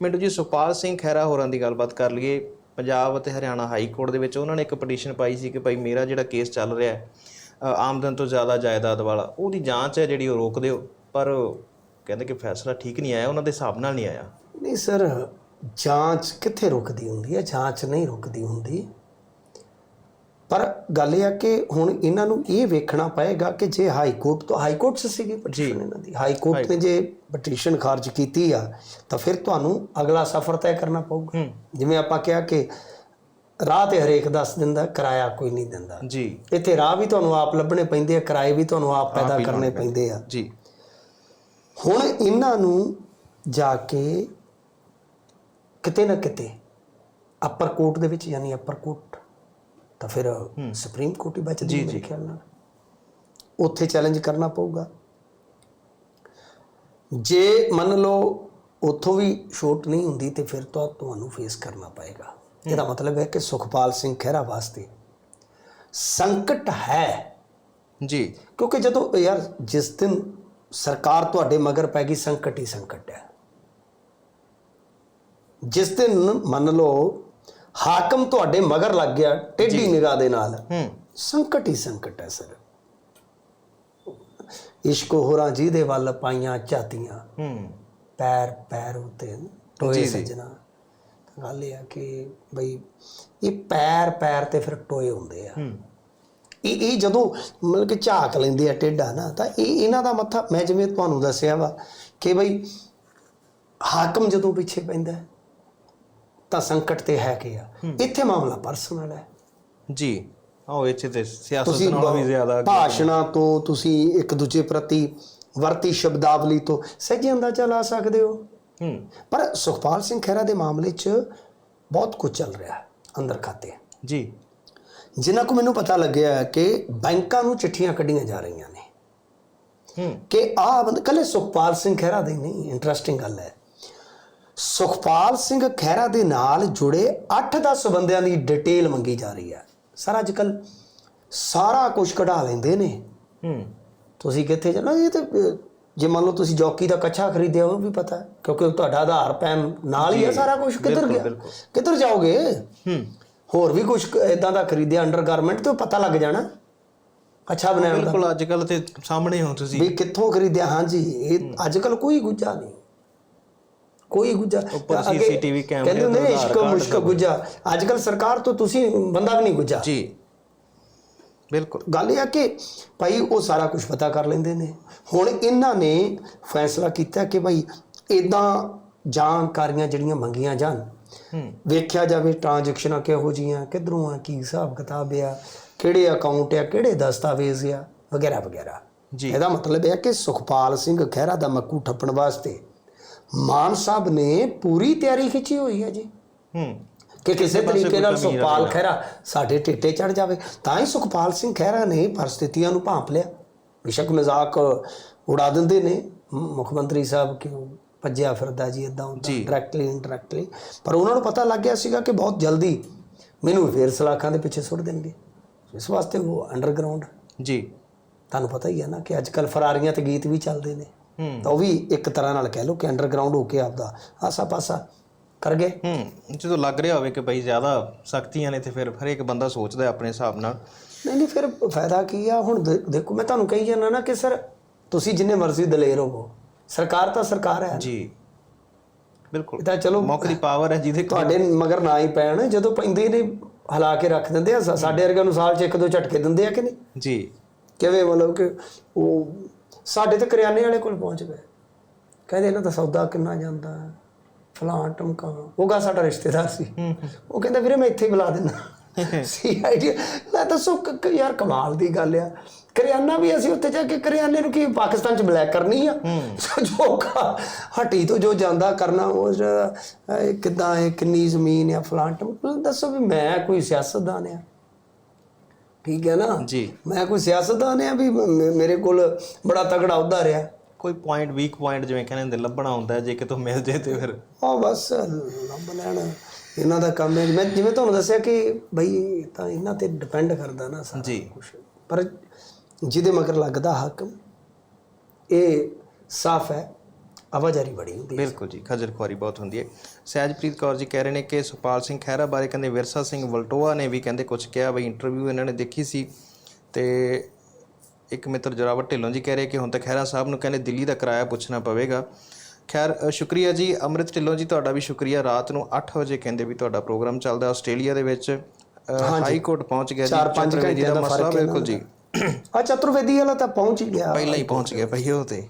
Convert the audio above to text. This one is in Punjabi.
ਮਿੰਟੂ ਜੀ, ਸੁਖਪਾਲ ਸਿੰਘ ਖਹਿਰਾ ਹੋਰਾਂ ਦੀ ਗੱਲਬਾਤ ਕਰ ਲਈਏ। ਪੰਜਾਬ ਅਤੇ ਹਰਿਆਣਾ ਹਾਈ ਕੋਰਟ ਦੇ ਵਿੱਚ ਉਹਨਾਂ ਨੇ ਇੱਕ ਪਟੀਸ਼ਨ ਪਾਈ ਸੀ ਕਿ ਭਾਈ ਮੇਰਾ ਜਿਹੜਾ ਕੇਸ ਚੱਲ ਰਿਹਾ ਹੈ ਆਮਦਨ ਤੋਂ ਜ਼ਿਆਦਾ ਜਾਇਦਾਦ ਵਾਲਾ, ਉਹਦੀ ਜਾਂਚ ਹੈ ਜਿਹੜੀ ਉਹ ਰੋਕ ਦਿਓ। ਪਰ ਕਹਿੰਦੇ ਕਿ ਫੈਸਲਾ ਠੀਕ ਨਹੀਂ ਆਇਆ, ਉਹਨਾਂ ਦੇ ਹਿਸਾਬ ਨਾਲ ਨਹੀਂ ਆਇਆ। ਨਹੀਂ ਸਰ, ਜਾਂਚ ਕਿੱਥੇ ਰੁਕਦੀ ਹੁੰਦੀ ਹੈ? ਜਾਂਚ ਨਹੀਂ ਰੁਕਦੀ ਹੁੰਦੀ। ਪਰ ਗੱਲ ਇਹ ਆ ਕਿ ਹੁਣ ਇਹਨਾਂ ਨੂੰ ਇਹ ਵੇਖਣਾ ਪਏਗਾ ਕਿ ਜੇ ਹਾਈ ਕੋਰਟ ਤੋਂ ਹਾਈ ਕੋਰਟ 'ਚ ਸੀਗੀ ਪਟੀਸ਼ਨ ਇਹਨਾਂ ਦੀ। ਹਾਈ ਕੋਰਟ ਨੇ ਜੇ ਪਟੀਸ਼ਨ ਖਾਰਜ ਕੀਤੀ ਆ ਤਾਂ ਫਿਰ ਤੁਹਾਨੂੰ ਅਗਲਾ ਸਫ਼ਰ ਤੈਅ ਕਰਨਾ ਪਊਗਾ। ਜਿਵੇਂ ਆਪਾਂ ਕਿਹਾ ਕਿ ਰਾਹ ਤੇ ਹਰੇਕ ਦੱਸ ਦਿੰਦਾ ਕਿਰਾਇਆ ਕੋਈ ਨਹੀਂ ਦਿੰਦਾ। ਜੀ। ਇੱਥੇ ਰਾਹ ਵੀ ਤੁਹਾਨੂੰ ਆਪ ਲੱਭਣੇ ਪੈਂਦੇ ਆ ਕਿਰਾਏ ਵੀ ਤੁਹਾਨੂੰ ਆਪ ਪੈਦਾ ਕਰਨੇ ਪੈਂਦੇ ਆ। ਜੀ। ਹੁਣ ਇਹਨਾਂ ਨੂੰ ਜਾ ਕੇ ਕਿਤੇ ਨਾ ਕਿਤੇ ਅਪਰ ਕੋਰਟ ਦੇ ਵਿੱਚ ਯਾਨੀ ਅਪਰ ਕੋਰਟ ਤਾਂ ਫਿਰ ਸੁਪਰੀਮ ਕੋਰਟ ਹੀ ਬਚਦੀ ਹੈ ਮੇਰੇ ਖਿਆਲ ਨਾਲ। ਉੱਥੇ ਚੈਲੰਜ ਕਰਨਾ ਪਊਗਾ। ਜੇ ਮੰਨ ਲਓ ਉੱਥੋਂ ਵੀ ਛੋਟ ਨਹੀਂ ਹੁੰਦੀ ਤੇ ਫਿਰ ਤਾਂ ਤੁਹਾਨੂੰ ਫੇਸ ਕਰਨਾ ਪਏਗਾ। ਇਹਦਾ ਮਤਲਬ ਹੈ ਕਿ ਸੁਖਪਾਲ ਸਿੰਘ ਖਹਿਰਾ ਵਾਸਤੇ ਸੰਕਟ ਹੈ। ਜੀ। ਕਿਉਂਕਿ ਜਦੋਂ ਯਾਰ ਜਿਸ ਦਿਨ ਸਰਕਾਰ ਤੁਹਾਡੇ ਮਗਰ ਪੈ ਗਈ ਸੰਕਟ ਹੀ ਸੰਕਟ ਹੈ। ਜਿਸ ਦਿਨ ਮੰਨ ਲਓ ਹਾਕਮ ਤੁਹਾਡੇ ਮਗਰ ਲੱਗ ਗਿਆ ਟੇਢੀ ਨਿਗਾਹ ਦੇ ਨਾਲ। ਹੂੰ। ਸੰਕਟ ਹੀ ਸੰਕਟ ਹੈ ਸਰ। ਇਸ਼ਕ ਹੋਰਾਂ ਜੀ ਦੇ ਵੱਲ ਪਾਈਆਂ ਝਾਤੀਆਂ ਹੂੰ। ਪੈਰ ਪੈਰ ਉਤੇ ਟੋਏ ਸੱਜਣਾ। ਗੱਲ ਇਹ ਆ ਕਿ ਬਈ ਇਹ ਪੈਰ ਪੈਰ ਤੇ ਫਿਰ ਟੋਏ ਹੁੰਦੇ ਆ। ਹੂੰ। ਇਹ ਇਹ ਜਦੋਂ ਮਤਲਬ ਕਿ ਝਾਕ ਲੈਂਦੇ ਆ ਟੇਡਾ ਨਾ ਤਾਂ ਇਹ ਇਹਨਾਂ ਦਾ ਮੱਥਾ ਮੈਂ ਜਿਵੇਂ ਤੁਹਾਨੂੰ ਦੱਸਿਆ ਵਾ ਕਿ ਬਈ ਹਾਕਮ ਜਦੋਂ ਪਿੱਛੇ ਪੈਂਦਾ ਤਾਂ ਸੰਕਟ ਤੇ ਹੈ ਕਿ ਆ? ਇੱਥੇ ਮਾਮਲਾ ਪਰਸਨਲ ਹੈ। ਜੀ। ਆਓ ਇੱਥੇ ਤੇ ਸਿਆਸਤ ਨਾਲੋਂ ਵੀ ਜ਼ਿਆਦਾ ਭਾਸ਼ਣਾਂ ਤੋਂ ਤੁਸੀਂ ਇੱਕ ਦੂਜੇ ਪ੍ਰਤੀ ਵਰਤੀ ਸ਼ਬਦਾਵਲੀ ਤੋਂ ਸਹੀ ਅੰਦਾਜ਼ਾ ਲਾ ਸਕਦੇ ਹੋ। ਹੂੰ। ਪਰ ਸੁਖਪਾਲ ਸਿੰਘ ਖਹਿਰਾ ਦੇ ਮਾਮਲੇ 'ਚ ਬਹੁਤ ਕੁਝ ਚੱਲ ਰਿਹਾ ਹੈ ਅੰਦਰ ਖਾਤੇ। ਜੀ। ਜਿਨ੍ਹਾਂ ਕੋ ਮੈਨੂੰ ਪਤਾ ਲੱਗਿਆ ਹੈ ਕਿ ਬੈਂਕਾਂ ਨੂੰ ਚਿੱਠੀਆਂ ਕੱਢੀਆਂ ਜਾ ਰਹੀਆਂ ਨੇ। ਹੂੰ। ਕਿ ਆਹ ਬੰਦੇ ਕੱਲੇ ਸੁਖਪਾਲ ਸਿੰਘ ਖਹਿਰਾ ਦੇ ਨਹੀਂ ਇੰਟਰਸਟਿੰਗ ਗੱਲ ਹੈ। ਸੁਖਪਾਲ ਸਿੰਘ ਖਹਿਰਾ ਦੇ ਨਾਲ ਜੁੜੇ 8-10 ਬੰਦਿਆਂ ਦੀ ਡਿਟੇਲ ਮੰਗੀ ਜਾ ਰਹੀ ਹੈ। ਸਰ ਅੱਜ ਕੱਲ ਸਾਰਾ ਕੁਝ ਕਢਾ ਲੈਂਦੇ ਨੇ। ਹੂੰ। ਤੁਸੀਂ ਕਿੱਥੇ ਜਾਣਾ ਇਹ ਤੇ ਜੇ ਮੰਨ ਲਓ ਤੁਸੀਂ ਜੌਕੀ ਦਾ ਕੱਛਾ ਖਰੀਦਿਆ ਉਹ ਵੀ ਪਤਾ ਕਿਉਂਕਿ ਤੁਹਾਡਾ ਆਧਾਰ ਪੈਨ ਨਾਲ ਹੀ ਹੈ ਸਾਰਾ ਕੁਝ ਕਿੱਧਰ ਗਿਆ? ਕਿੱਧਰ ਜਾਓਗੇ? ਹੂੰ। ਹੋਰ ਵੀ ਕੁਝ ਇਦਾਂ ਦਾ ਖਰੀਦਿਆ ਅੰਡਰਗਾਰਮੈਂਟ ਤੇ ਉਹ ਪਤਾ ਲੱਗ ਜਾਣਾ। ਅੱਛਾ ਦਾ ਬਿਲਕੁਲ ਅੱਜ ਕੱਲ ਤੇ ਸਾਹਮਣੇ ਹੋ ਤੁਸੀਂ। ਵੀ ਕਿੱਥੋਂ ਖਰੀਦਿਆ? ਹਾਂਜੀ ਇਹ ਅੱਜ ਕੱਲ ਕੋਈ ਗੁੱਜਾ ਨਹੀਂ। ਕੋਈ ਗੁੱਜਾ ਉੱਪਰ ਅੱਗੇ CCTV ਕੈਮਰੇ ਕਹਿੰਦੇ ਹੁੰਦੇ ਨੇ ਇਸ਼ਕ ਮੁਸ਼ਕ ਗੁੱਜਾ। ਅੱਜ ਕੱਲ ਸਰਕਾਰ ਤੋਂ ਤੁਸੀਂ ਬੰਦਾ ਵੀ ਨਹੀਂ ਗੁੱਜਾ। ਜੀ। ਬਿਲਕੁਲ। ਗੱਲ ਇਹ ਆ ਕਿ ਭਾਈ ਉਹ ਸਾਰਾ ਕੁਝ ਪਤਾ ਕਰ ਲੈਂਦੇ ਨੇ। ਹੁਣ ਇਹਨਾਂ ਨੇ ਫੈਸਲਾ ਕੀਤਾ ਕਿ ਭਾਈ ਇਦਾਂ ਜਾਣਕਾਰੀਆਂ ਜਿਹੜੀਆਂ ਮੰਗੀਆਂ ਜਾਣ। ਵੇਖਿਆ ਜਾਵੇ ਟ੍ਰਾਂਜੈਕਸ਼ਨਾਂ ਕਿਹੋ ਜੀਆਂ ਕਿੱਧਰੋਂ ਆ ਕੀ ਹਿਸਾਬ ਕਿਤਾਬ ਆ ਕਿਹੜੇ ਅਕਾਊਂਟ ਆ ਕਿਹੜੇ ਦਸਤਾਵੇਜ਼ ਆ ਵਗੈਰਾ ਵਗੈਰਾ ਜੀ। ਇਹਦਾ ਮਤਲਬ ਇਹ ਹੈ ਕਿ ਸੁਖਪਾਲ ਸਿੰਘ ਖਹਿਰਾ ਦਾ ਮੱਕੂ ਠੱਪਣ ਵਾਸਤੇ ਮਾਨ ਸਾਹਿਬ ਨੇ ਪੂਰੀ ਤਿਆਰੀ ਖਿੱਚੀ ਹੋਈ ਹੈ ਜੀ। ਹੂੰ। ਕਿ ਕਿਸੇ ਤਰੀਕੇ ਨਾਲ ਸੁਖਪਾਲ ਖਹਿਰਾ ਸਾਡੇ ਟਿੱਟੇ ਚੜ ਜਾਵੇ ਤਾਂ ਹੀ ਸੁਖਪਾਲ ਸਿੰਘ ਖਹਿਰਾ ਨੇ ਪਰਿਸਥਿਤੀਆਂ ਨੂੰ ਭਾਂਪ ਲਿਆ। ਬਿਸ਼ੱਕ ਮਜ਼ਾਕ ਉਡਾ ਦਿੰਦੇ ਨੇ। ਮੁੱਖ ਮੰਤਰੀ ਸਾਹਿਬ ਕਿਉਂ ਭੱਜਿਆ ਫਿਰਦਾ ਜੀ ਇਦਾਂ ਡਾਇਰੈਕਟਲੀ ਇਨਡਾਇਰੈਕਟਲੀ ਪਰ ਉਹਨਾਂ ਨੂੰ ਪਤਾ ਲੱਗ ਗਿਆ ਸੀਗਾ ਕਿ ਬਹੁਤ ਜਲਦੀ ਮੈਨੂੰ ਫੇਰ ਸਲਾਖਾਂ ਦੇ ਪਿੱਛੇ ਸੁੱਟ ਦੇਣਗੇ। ਇਸ ਵਾਸਤੇ ਉਹ ਅੰਡਰਗਰਾਉਂਡ ਜੀ। ਤੁਹਾਨੂੰ ਪਤਾ ਹੀ ਹੈ ਨਾ ਕਿ ਅੱਜ ਕੱਲ ਫਰਾਰੀਆਂ ਤੇ ਗੀਤ ਵੀ ਚੱਲਦੇ ਨੇ। ਤਾਂ ਉਹ ਵੀ ਇੱਕ ਤਰ੍ਹਾਂ ਨਾਲ ਕਹਿ ਲਓ ਕਿ ਅੰਡਰਗਰਾਉਂਡ ਹੋ ਕੇ ਆਪਦਾ ਆਸਾ ਪਾਸਾ ਕਰ ਗਏ। ਹੂੰ ਜਦੋਂ ਲੱਗ ਰਿਹਾ ਹੋਵੇ ਕਿ ਭਾਈ ਜ਼ਿਆਦਾ ਸਖਤੀਆਂ ਨੇ ਤੇ ਫਿਰ ਹਰੇਕ ਬੰਦਾ ਸੋਚਦਾ ਆਪਣੇ ਹਿਸਾਬ ਨਾਲ। ਨਹੀਂ ਨਹੀਂ ਫਿਰ ਫਾਇਦਾ ਕੀ ਆ? ਹੁਣ ਦੇਖੋ ਮੈਂ ਤੁਹਾਨੂੰ ਕਹੀ ਜਾਂਦਾ ਨਾ ਕਿ ਸਰ ਤੁਸੀਂ ਜਿੰਨੇ ਮਰਜ਼ੀ ਦਲੇਰ ਹੋਵੋ ਸਰਕਾਰ ਤਾਂ ਸਰਕਾਰ ਹੈ। ਜੀ। ਬਿਲਕੁਲ। ਇਹ ਤਾਂ ਚਲੋ ਮੌਕੇ ਦੀ ਪਾਵਰ ਹੈ ਜਿਹਦੇ ਤੁਹਾਡੇ ਮਗਰ ਨਾ ਹੀ ਪੈਣ ਜਦੋਂ ਪੈਂਦੇ ਨੇ ਹਿਲਾ ਕੇ ਰੱਖ ਦਿੰਦੇ ਆ ਸਾਡੇ ਵਰਗੇ ਨੂੰ ਸਾਲ ਚ ਇੱਕ ਦੋ ਝਟਕੇ ਦਿੰਦੇ ਆ ਕਿ ਨਹੀਂ? ਜੀ। ਕਿਵੇਂ ਮਤਲਬ ਕਿ ਉਹ ਸਾਡੇ ਤੇ ਕਰਿਆਨੇ ਵਾਲੇ ਕੋਲ ਪਹੁੰਚ ਗਏ। ਕਹਿੰਦੇ ਇਹਨਾਂ ਦਾ ਸੌਦਾ ਕਿੰਨਾ ਜਾਂਦਾ ਹੈ, ਫਲਾਂ ਟਮਕਾ। ਉਹ ਗਾ ਸਾਡਾ ਰਿਸ਼ਤੇਦਾਰ ਸੀ। ਉਹ ਕਹਿੰਦਾ ਵੀਰੇ ਮੈਂ ਇੱਥੇ ਹੀ ਬੁਲਾ ਦਿੰਦਾ। ਸੀ ਆਈਡੀਆ ਲੈ ਦੱਸੋ ਯਾਰ ਕਮਾਲ ਦੀ ਗੱਲ ਆ। ਕਰਿਆਨਾ ਵੀ ਅਸੀਂ ਉੱਥੇ ਜਾ ਕੇ ਕਰਿਆਨੇ ਨੂੰ ਕੀ ਪਾਕਿਸਤਾਨ ਚ ਬਲੈਕ ਕਰਨੀ ਆ? ਜੋ ਹੱਟੀ ਤੋਂ ਜੋ ਜਾਂਦਾ ਕਰਨਾ ਉਹ ਕਿੱਦਾਂ ਇਹ ਕਿੰਨੀ ਜ਼ਮੀਨ ਆ ਫਲਾਂ ਟਮਕਾ ਦੱਸੋ ਵੀ ਮੈਂ ਕੋਈ ਸਿਆਸਤਦਾਨ ਆ? ਠੀਕ ਹੈ ਨਾ? ਜੀ। ਮੈਂ ਕੋਈ ਸਿਆਸਤਦਾਨ ਆ ਵੀ ਮ- ਮੇਰੇ ਕੋਲ ਬੜਾ ਤਗੜਾ ਅਹੁਦਾ ਰਿਹਾ? ਕੋਈ ਪੁਆਇੰਟ ਵੀਕ ਪੁਆਇੰਟ ਜਿਵੇਂ ਕਹਿੰਦੇ ਹੁੰਦੇ ਲੱਭਣਾ ਹੁੰਦਾ ਹੈ, ਜੇ ਕਿਤੋਂ ਮਿਲ ਜੇ ਤੇ ਫਿਰ। ਆ ਬਸ ਲੱਭ ਲੈਣ। ਇਹਨਾਂ ਦਾ ਕੰਮ ਹੈ। ਮੈਂ ਜਿਵੇਂ ਤੁਹਾਨੂੰ ਦੱਸਿਆ ਕਿ ਬਈ ਇਹ ਤਾਂ ਇਹਨਾਂ ਤੇ ਡਿਪੈਂਡ ਕਰਦਾ ਨਾ ਸਾਰਾ ਜੀ। ਕੁਛ। ਪਰ ਜਿਹਦੇ ਮਗਰ ਲੱਗਦਾ ਹਾਕਮ ਇਹ ਸਾਫ਼ ਹੈ। ਆਵਾਜਾਰੀ ਬੜੀ ਹੁੰਦੀ ਹੈ। ਬਿਲਕੁਲ ਜੀ ਖੱਜਲ ਖੁਆਰੀ ਬਹੁਤ ਹੁੰਦੀ ਹੈ। ਸਹਿਜਪ੍ਰੀਤ ਕੌਰ ਜੀ ਕਹਿ ਰਹੇ ਨੇ ਕਿ ਸੁਪਾਲ ਸਿੰਘ ਖਹਿਰਾ ਬਾਰੇ ਕਹਿੰਦੇ ਵਿਰਸਾ ਸਿੰਘ ਵਲਟੋਆ ਨੇ ਵੀ ਕਹਿੰਦੇ ਕੁਝ ਕਿਹਾ ਬਈ ਇੰਟਰਵਿਊ ਇਹਨਾਂ ਨੇ ਦੇਖੀ ਸੀ। ਤੇ ਇੱਕ ਮਿੱਤਰ ਜਰਾਵਰ ਢਿੱਲੋਂ ਜੀ ਕਹਿ ਰਹੇ ਕਿ ਹੁਣ ਤਾਂ ਖਹਿਰਾ ਸਾਹਿਬ ਨੂੰ ਕਹਿੰਦੇ ਦਿੱਲੀ ਦਾ ਕਿਰਾਇਆ ਪੁੱਛਣਾ ਪਵੇਗਾ। ਖੈਰ ਸ਼ੁਕਰੀਆ ਜੀ। ਅੰਮ੍ਰਿਤ ਢਿੱਲੋਂ ਜੀ ਤੁਹਾਡਾ ਵੀ ਸ਼ੁਕਰੀਆ। ਰਾਤ ਨੂੰ 8 ਵਜੇ ਕਹਿੰਦੇ ਵੀ ਤੁਹਾਡਾ ਪ੍ਰੋਗਰਾਮ ਚੱਲਦਾ ਆਸਟ੍ਰੇਲੀਆ ਦੇ ਵਿੱਚ। ਹਾਈ ਕੋਰਟ ਪਹੁੰਚ ਗਿਆ ਜੀ। ਚਾਰ ਪੰਜ ਚਤੁਰਵੇਦੀ ਘੰਟਿਆਂ ਦਾ ਮਸਲਾ ਬਿਲਕੁਲ ਜੀ। ਆ ਚਤੁਰਵੇਦੀ ਵਾਲਾ ਤਾਂ ਪਹੁੰਚ ਹੀ ਗਿਆ। ਪਹਿਲਾਂ ਹੀ ਪਹੁੰਚ ਗਿਆ ਭਈ ਉਹ ਤੇ।